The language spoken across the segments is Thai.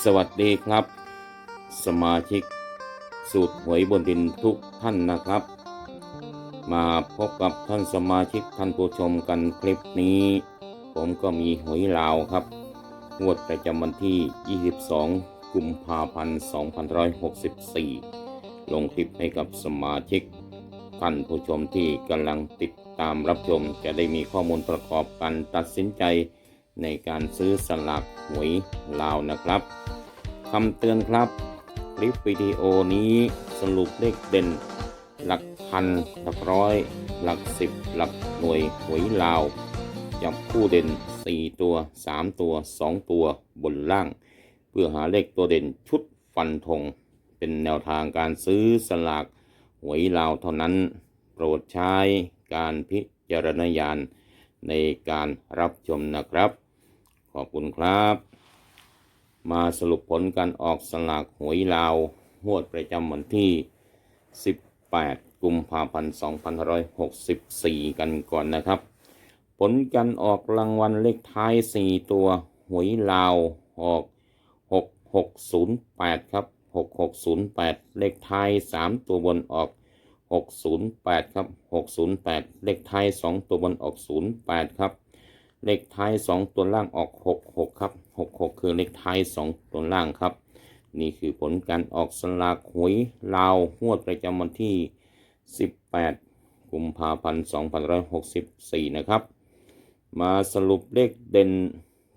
สวัสดีครับ สมาชิก สูตรหวยบนดินทุกท่านนะครับ มาพบกับท่านสมาชิกท่านผู้ชมกันคลิปนี้ ผมก็มีหวยลาวครับงวดประจำวันที่ 22 กุมภาพันธ์ 2564 ลงคลิปให้กับสมาชิกท่านผู้ชมที่กำลังติดตามรับชมจะได้มีข้อมูลประกอบการตัดสินใจ ในการซื้อสลากหวยลาวนะครับคำเตือนครับ คลิปวิดีโอนี้สรุปเลขเด่น หลักพัน หลักร้อย หลักสิบ หลักหน่วยหวยลาวจับคู่เด่น 4 ตัว 3 ตัว 2 ตัวบนล่าง เพื่อหาเลขตัวเด่นชุดฟันธงเป็นแนวทางการซื้อสลากหวยลาวเท่านั้น โปรดใช้การพิจารณญาณในการรับชมนะครับ ขอบคุณครับ มาสรุปผลการออกสลากหวยลาวงวดประจำวันที่ 18 กุมภาพันธ์2564 กันก่อนนะครับ ผลการออกรางวัลเลขท้าย 4 ตัวหวยลาวออก 6608 ครับ 6608 เลขท้าย 3 ตัวบนออก 608 ครับ 608 เลขท้าย 2 ตัวบนออก 08 ครับ เลขท้าย 2 ตัวล่างออก 66 ครับ 66 คือเลขท้าย 2 ตัวล่างครับ นี่คือผลการออกสลากหวยลาวงวดประจำวันที่ 18 กุมภาพันธ์ 2564 นะครับ มาสรุปเลขเด่น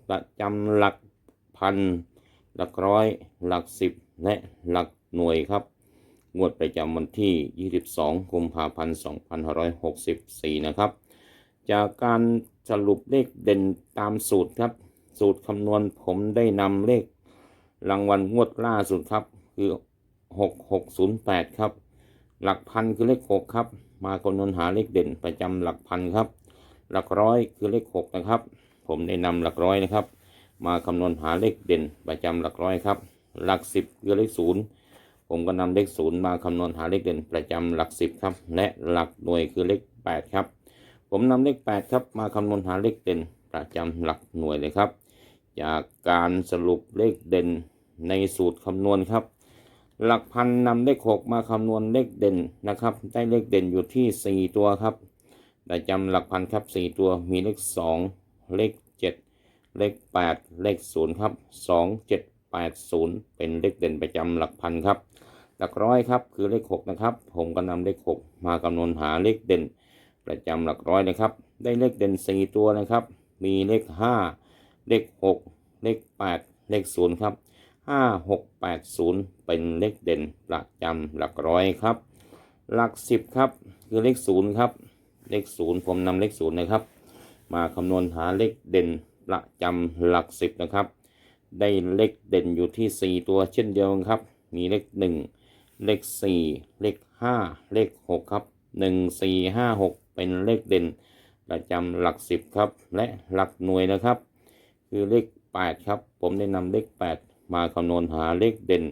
ประจำหลักพัน หลักร้อย หลักสิบ และหลักหน่วยครับ งวดประจำวันที่ 22 กุมภาพันธ์ 2564 นะครับ จากการ สรุปเลขเด่นตามสูตรครับ สูตรคำนวณผมได้นำเลขรางวัลงวดล่าสุดครับ คือ6608ครับ หลักพันคือเลข6ครับ มาคำนวณหาเลขเด่นประจำหลักพันครับ หลักร้อยคือเลข6นะครับ ผมได้นำหลักร้อยนะครับ มาคำนวณหาเลขเด่นประจำหลักร้อยครับ หลัก10คือเลข0ผมก็นำเลข0มาคำนวณหาเลขเด่นประจำหลัก10ครับ และหลักหน่วยคือเลข8ครับ ผมนำเลข 8 ครับ มาคำนวณหาเลขเด่นประจำหลักหน่วยเลยครับ จากการสรุปเลขเด่นในสูตรคำนวณครับ หลักพันนำเลข 6 มาคำนวณเลขเด่นนะครับ ได้เลขเด่นอยู่ที่ 4 ตัวครับประจำหลักพันครับ 4 ตัวมีเลข 2 เลข 7 เลข 8 เลข 0 ครับ 2 7 8 0 เป็นเลขเด่นประจำหลักพันครับ หลักร้อยครับคือเลข 6 นะครับ ผมก็นำเลข 6 มาคำนวณหาเลขเด่น ประจำหลักร้อยนะครับ ได้เลขเด่น 4 ตัวนะครับ มีเลข 5 เลข 6 เลข 8 เลข 0 ครับ 5 6 8 0 เป็นเลขเด่นประจำหลักร้อยครับ หลัก 10 ครับ คือเลข 0 ครับ เลข 0 ผมนำเลข 0 นะครับ มาคำนวณหาเลขเด่นประจำหลัก 10 นะครับ ได้เลขเด่นอยู่ที่ 4 ตัวเช่นเดียวกันครับ มีเลข 1 เลข 4 เลข 5 เลข 6 ครับ 1 4 5 6 เป็นเลขเด่น ประจำหลัก10ครับ และหลักหน่วยนะครับ คือเลข 8 ครับ ผมได้นำเลข 8 มาคำนวณหาเลขเด่น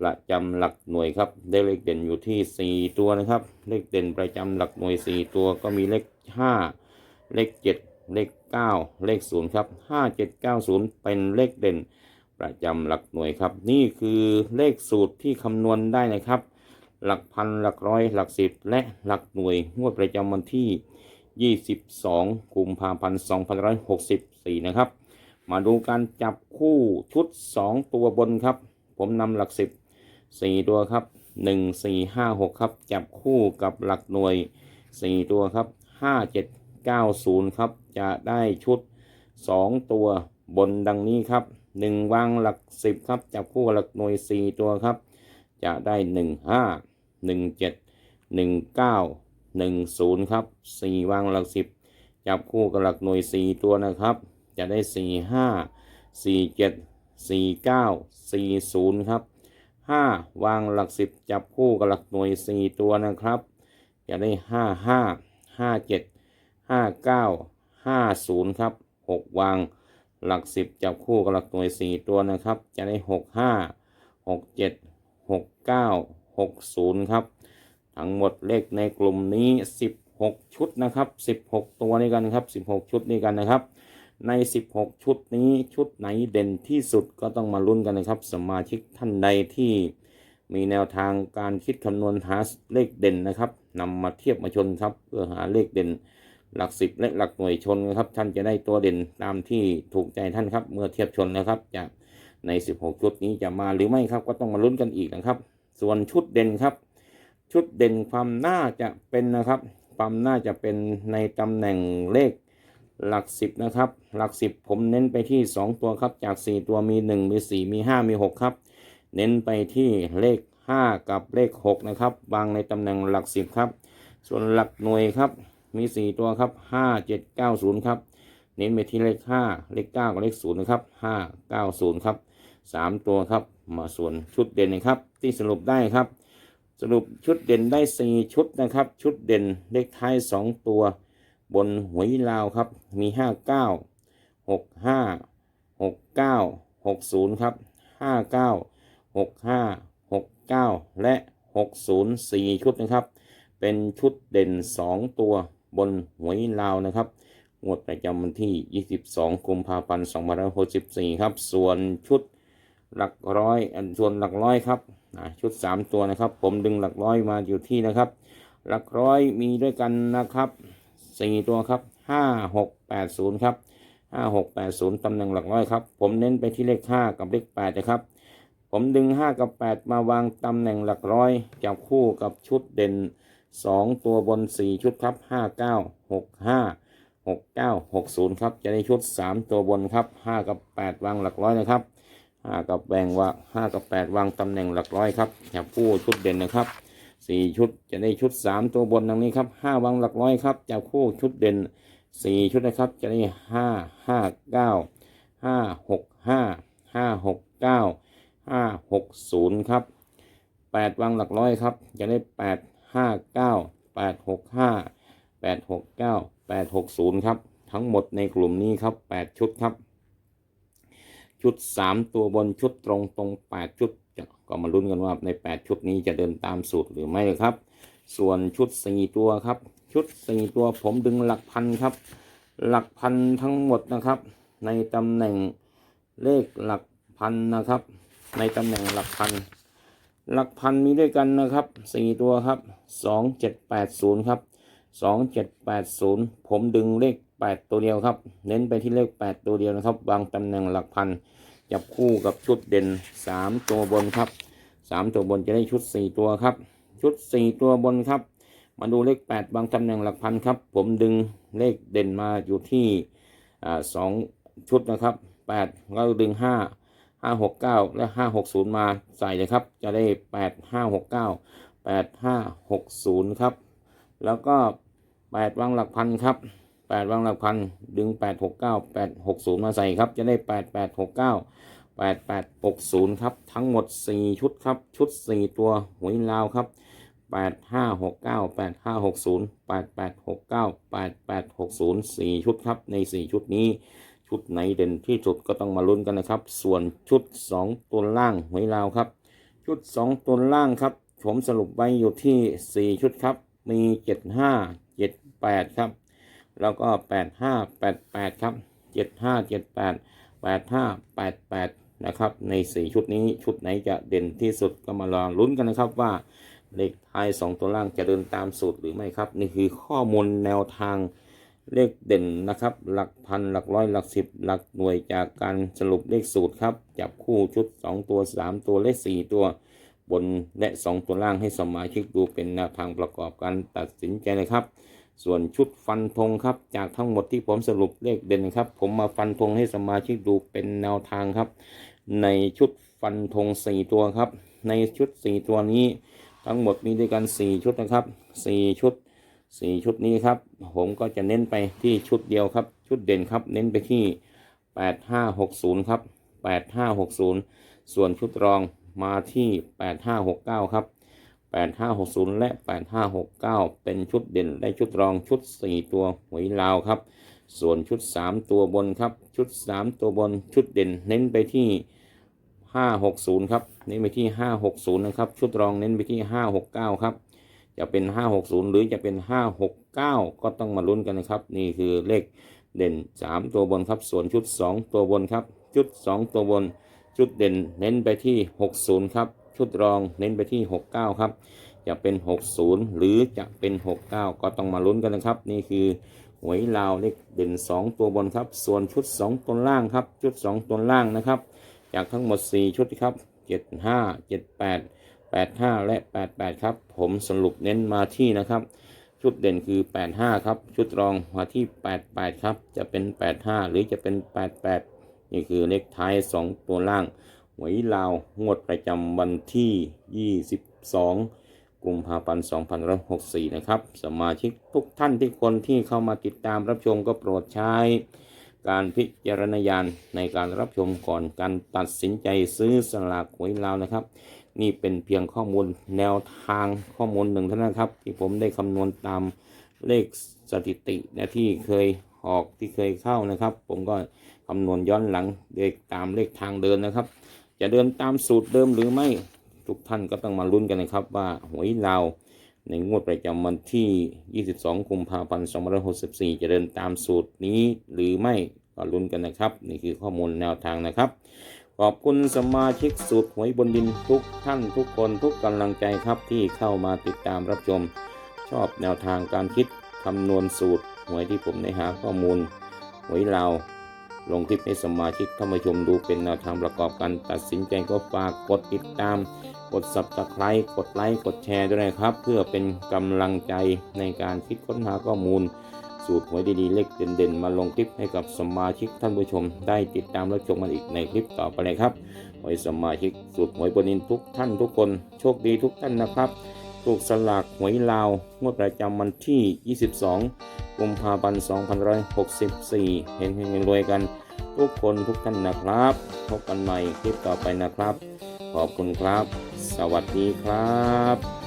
ประจำหลักหน่วยครับ ได้เลขเด่นอยู่ที่ 4 ตัวนะครับ เลขเด่นประจำหลักหน่วย 4 ตัวก็มีเลข 5 เลข 7 เลข 9 เลข 0 ครับ 5 7 9 0 เป็นเลขเด่นประจำหลักหน่วยครับ นี่คือเลขสูตรที่คำนวณได้นะครับ หลักพันหลักร้อยหลักสิบและหลักหน่วยงวดประจำวันที่ 22 กุมภาพันธ์2564 นะครับ มาดูการจับคู่ชุด 2 ตัวบนครับ ผมนำหลัก 10 4 ตัวครับ 1 4 5 6 ครับ จับคู่กับหลักหน่วย 4 ตัวครับ 5 7 9 0 ครับ จะได้ชุด 2 ตัวบนดังนี้ครับ 1 วางหลัก 10 ครับ จับคู่กับหลักหน่วย 4 ตัวครับ จะได้ 1 5 1 7 1 9 1 0 ครับ 4 วางหลัก 10 จับคู่กับหลักหน่วย 4 ตัวนะครับ จะได้ 4 5 4 7 4 9 4 0 ครับ 5 วางหลัก 10 จับคู่กับหลักหน่วย 4 ตัวนะครับ จะได้ 5 5 5 7 5 9 5 0 ครับ 6 วางหลัก 10 จับคู่กับหลักหน่วย 4 ตัวนะครับ จะได้ 6 5 6 7 6 9 6 0 ครับ ทั้งหมดเลขในกลุ่มนี้ 16 ชุดนะครับ 16 ตัวนี้กันครับ 16 ชุดนี้กันนะครับ ใน 16 ชุดนี้ชุดไหนเด่นที่สุดก็ต้องมาลุ้นกันนะครับ สมาชิกท่านใดที่มีแนวทางการคิดคำนวณหาเลขเด่นนะครับนำมาเทียบมาชนครับ เพื่อหาเลขเด่นหลักสิบและหลักหน่วยชนนะครับท่านจะได้ตัวเด่นตามที่ถูกใจท่านครับ เมื่อเทียบชนนะครับจากใน 16 ชุดนี้จะมาหรือไม่ครับก็ต้องมาลุ้นกันอีกนะครับ ส่วนชุดเด่นครับ ชุดเด่นความน่าจะเป็นนะครับความน่าจะเป็นในตำแหน่งเลขหลักสิบนะครับ หลักสิบผมเน้นไปที่ 2 ตัวครับ จาก 4 ตัวมี 1 มี 4 มี 5 มี 6 ครับ เน้นไปที่เลข 5 กับเลข 6 นะครับวางในตำแหน่งหลักสิบครับ ส่วนหลักหน่วยครับ มี 4 ตัวครับ 5 7 9 0 ครับ เน้นไปที่เลข 5 เลข 9 กับเลข 0 นะครับ 5 9 0 ครับ 3ตัวครับ มาส่วนชุดเด่นนะครับ ที่สรุปได้ครับ สรุปชุดเด่นได้4ชุดนะครับ ชุดเด่นเลขท้าย2ตัว บนหวยลาวครับ มี5 9 6 5 6 9 6 0ครับ5 9 6 5 6 9และ60 4ชุดนะครับ เป็นชุดเด่น2ตัวบนหวยลาวนะครับงวดประจำวันที่ 22 กุมภาพันธ์ 2564 ครับ ส่วนชุด หลักร้อยอันส่วนหลักร้อยครับชุด 3 ตัวนะครับ ผมดึงหลักร้อยมาอยู่ที่นะครับ หลักร้อยมีด้วยกันนะครับ4ตัวครับ 5 6 8 0 ครับ 5 6 8 0ตำแหน่งหลักร้อยครับ ผมเน้นไปที่เลข 5 กับเลข8นะครับ ผมดึง 5 กับ 8 มาวางตำแหน่งหลักร้อยจับคู่กับชุดเด่น 2 ตัวบน 4 ชุดครับ 5 9 6 5 6 9 6 0 ครับ จะได้ชุด 3 ตัวบนครับ 5 กับ 8 วางหลักร้อยนะครับ 5กับแบ่งว่า5กับ8วางตำแหน่งหลักร้อยครับจับคู่ชุดเด่นนะครับ4ชุดจะได้ชุด3ตัวบนดังนี้ครับ5วางหลักร้อยครับจับคู่ชุดเด่น4ชุดนะครับจะได้5 5 9 5 6 5 5 6 9 5 6 0ครับ8วางหลักร้อยครับจะได้8 5 9 8 6 5 8 6 9 8 6 0ครับทั้งหมดในกลุ่มนี้ครับ8ชุดครับ ชุด 3 ตัวบนชุดตรงตรง8ชุดก็มาลุ้นกันว่าใน 8 ชุดนี้จะเดินตามสูตรหรือไม่ครับ ส่วนชุด 4 ตัวครับ ชุด 4 ตัวผมดึงหลักพันครับ หลักพันทั้งหมดนะครับ ในตำแหน่งเลขหลักพันนะครับ ในตำแหน่งหลักพัน หลักพันมีด้วยกันนะครับ 4 ตัวครับ 2780 ครับ 2780 ผมดึงเลข 8ตัวเดียวครับ เน้นไปที่เลข8ตัวเดียวนะครับ วางตำแหน่งหลักพัน จับคู่กับชุดเด่น3ตัวบนครับ3ตัวบนจะได้ชุด4ตัวครับ ชุด4ตัวบนครับ มาดูเลข8บางตำแหน่งหลักพันครับ ผมดึงเลขเด่นมาอยู่ที่สองชุดนะครับ8แล้วดึง5 5 6 9และ5 6 0มาใส่เลยครับ จะได้8 5 6 9 8 5 6 0ครับ แล้วก็8วางหลักพันครับ 8วางหลักพันดึง8 6 9 8 6 0มาใส่ครับ จะได้8 8 6 9 8 8 6 0ครับ ทั้งหมด4ชุดครับ ชุด4ตัวหวยลาวครับ8 5 6 9 8 5 6 0 8 8 6 9 8 8 6 0 4ชุดครับ ใน4ชุดนี้ชุดไหนเด่นที่สุดก็ต้องมาลุ้นกันนะครับ ส่วนชุด 2 ตัวล่างหวยลาวครับ ชุด 2 ตัวล่างครับ ผมสรุปไว้อยู่ที่ 4 ชุดครับ มี 75 78 ครับ แล้วก็ 85 88 ครับ 75 78 85 88 นะครับ ใน 4 ชุดนี้ชุดไหนจะเด่นที่สุดก็มารองลุ้นกันนะครับว่าเลขท้าย 2 ตัวล่างจะเดินตามสูตรหรือไม่ครับ นี่คือข้อมูลแนวทางเลขเด่นนะครับ หลักพันหลักร้อยหลักสิบหลักหน่วยจากการสรุปเลขสูตรครับ จับคู่ชุด 2 ตัว 3 ตัวเลข4ตัวบนและ 2 ตัวล่างให้สมาชิกดูเป็นแนวทางประกอบการตัดสินใจเลยครับ ส่วนชุดฟันธงครับ จากทั้งหมดที่ผมสรุปเลขเด่นครับ ผมมาฟันธงให้สมาชิกดูเป็นแนวทางครับ ในชุดฟันธง4 ตัวครับ ในชุด 4 ตัวนี้ ทั้งหมดมีด้วยกัน 4 ชุดนะครับ 4 ชุด 4 ชุดนี้ครับ ผมก็จะเน้นไปที่ชุดเดียวครับ ชุดเด่นครับ เน้นไปที่ 8560 ครับ 8560 ส่วนชุดรองมาที่ 8569 ครับ 8560 และ 8569 เป็นชุดเด่นและชุดรองชุด 4 ตัวหวยลาวครับ ส่วนชุด 3 ตัวบนครับ ชุด 3 ตัวบนชุดเด่นเน้นไปที่ 560 ครับ เน้นไปที่ 560 นะครับ ชุดรองเน้นไปที่ 569 ครับ จะเป็น 560 หรือจะเป็น 569 ก็ต้องมาลุ้นกันนะครับ นี่คือเลขเด่น 3 ตัวบนครับ ส่วนชุด 2 ตัวบนครับ ชุด 2 ตัวบน ชุดเด่นเน้นไปที่ 60 ครับ ชุดรองเน้นไปที่ 69 ครับ จะเป็น 60 หรือจะเป็น 69 ก็ต้องมาลุ้นกันนะครับ นี่คือหวยลาวเลขเด่น 2 ตัวบนครับ ส่วนชุด 2 ตัวล่างครับ ชุด 2 ตัวล่างนะครับ จากทั้งหมด 4 ชุดครับ 75 78 85 และ 88 ครับ ผมสรุปเน้นมาที่นะครับ ชุดเด่นคือ 85 ครับ ชุดรองมาที่ 88 ครับ จะเป็น 85 หรือจะเป็น 88 นี่คือเลขท้าย 2 ตัวล่าง หวยลาวงวดประจำวันที่ 22 กุมภาพันธ์2564 นะครับ สมาชิกทุกท่านที่คนที่เข้ามาติดตามรับชมก็โปรดใช้ การพิจารณญาณในการรับชมก่อนการตัดสินใจซื้อสลากหวยลาวนะครับ นี่เป็นเพียงข้อมูลแนวทางข้อมูลหนึ่งเท่านั้นครับ ที่ผมได้คำนวณตามเลขสถิตินะที่เคยออกที่เคยเข้านะครับ ผมก็คำนวณย้อนหลังเลขตามเลขทางเดินนะครับ จะเดินตามสูตรเดิมหรือไม่ ทุกท่านก็ต้องมาลุ้นกันนะครับว่าหวยลาวในงวดประจำวันที่ 22 กุมภาพันธ์ 2564 จะเดินตามสูตรนี้หรือไม่ก็ลุ้นกันนะครับ นี่คือข้อมูลแนวทางนะครับ ขอบคุณสมาชิกสูตรหวยบนดินทุกท่านทุกคนทุกกำลังใจครับที่เข้ามาติดตามรับชม ชอบแนวทางการคิดคำนวณสูตรหวยที่ผมได้หาข้อมูลหวยเราว ลงคลิปให้สมาชิกเข้ามาชมดูเป็นแนวทางประกอบการตัดสินใจก็ฝากกดติดตาม กด subscribe กดไลค์กดแชร์ด้วยนะครับ เพื่อเป็นกำลังใจในการคิดค้นหาข้อมูล สูตรหวยดีๆเล็กเด่นๆ มาลงคลิปให้กับสมาชิกท่านผู้ชม ได้ติดตามรับชมกันอีกในคลิปต่อไปเลยครับขอให้สมาชิกสูตรหวยบนินทุกท่านทุกคนโชคดีทุกท่านนะครับ ถูกสลากหวยลาว งวดประจำวันที่ 22 กุมภาพันธ์ 2564 เห็นเฮงๆรวยกันทุกคนทุกท่านนะครับ พบกันใหม่คลิปต่อไปนะครับ ขอบคุณครับ สวัสดีครับ